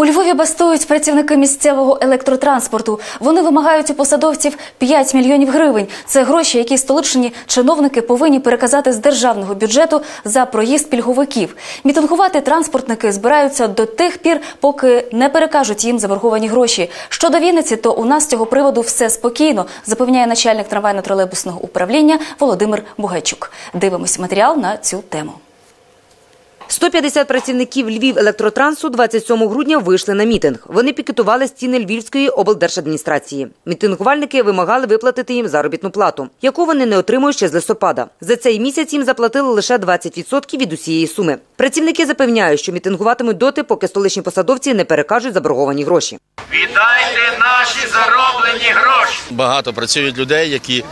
У Львові бастують працівники місцевого електротранспорту. Вони вимагають у посадовців 5 мільйонів гривень. Це гроші, які столичні чиновники повинні переказати з державного бюджету за проїзд пільговиків. Мітингувати транспортники збираються до тих пір, поки не перекажуть їм заборговані гроші. Щодо Вінниці, то у нас з цього приводу все спокійно, запевняє начальник трамвайно-тролейбусного управління Володимир Бугайчук. Дивимось матеріал на цю тему. 150 працівників Львів електротрансу 27 грудня вийшли на мітинг. Вони пікетували стіни Львівської облдержадміністрації. Мітингувальники вимагали виплатити їм заробітну плату, яку вони не отримують ще з листопада. За цей місяць їм заплатили лише 20% від усієї суми. Працівники запевняють, що мітингуватимуть доти, поки столичні посадовці не перекажуть заборговані гроші. Віддайте наші зароблені гроші. Багато працюють людей, які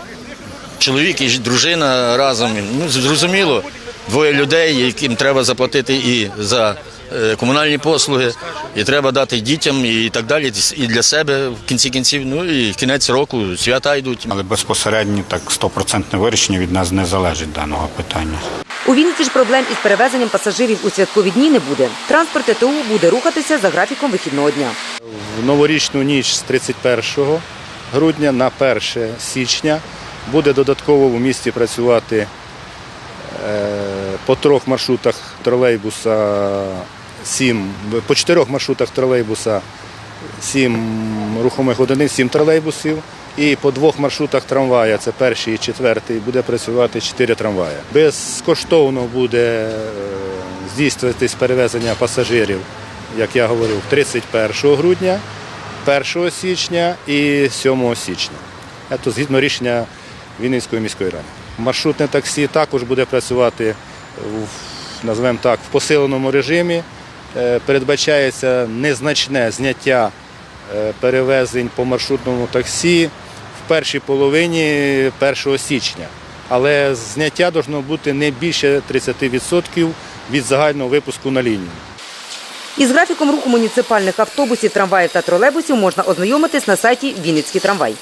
чоловік і дружина разом. Ну, зрозуміло, двоє людей, яким треба заплатити і за е, комунальні послуги, і треба дати дітям, і так далі, і для себе в кінці кінців. Ну і кінець року свята йдуть. Але безпосередньо так стопроцентне вирішення від нас не залежить даного питання. У Вінниці ж проблем із перевезенням пасажирів у святкові дні не буде. Транспорт ТТУ буде рухатися за графіком вихідного дня. В новорічну ніч з 31 грудня на 1 січня буде додатково в місті працювати е, по трьох маршрутах тролейбуса 7, по чотирьох маршрутах тролейбуса 7 рухомих одиниць, 7 тролейбусів. І по двох маршрутах трамвая, це перший і четвертий, буде працювати 4 трамвая. Безкоштовно буде е, здійснюватись перевезення пасажирів, як я говорив, 31 грудня, 1 січня і 7 січня. Це згідно рішення Вінницької міської ради. Маршрутне таксі також буде працювати називаємо так, в посиленому режимі. Е, Передбачається незначне зняття е, перевезень по маршрутному таксі в першій половині 1 січня. Але зняття повинно бути не більше 30% від загального випуску на лінію. Із графіком руху муніципальних автобусів, трамваїв та тролейбусів можна ознайомитись на сайті Вінницький трамвай.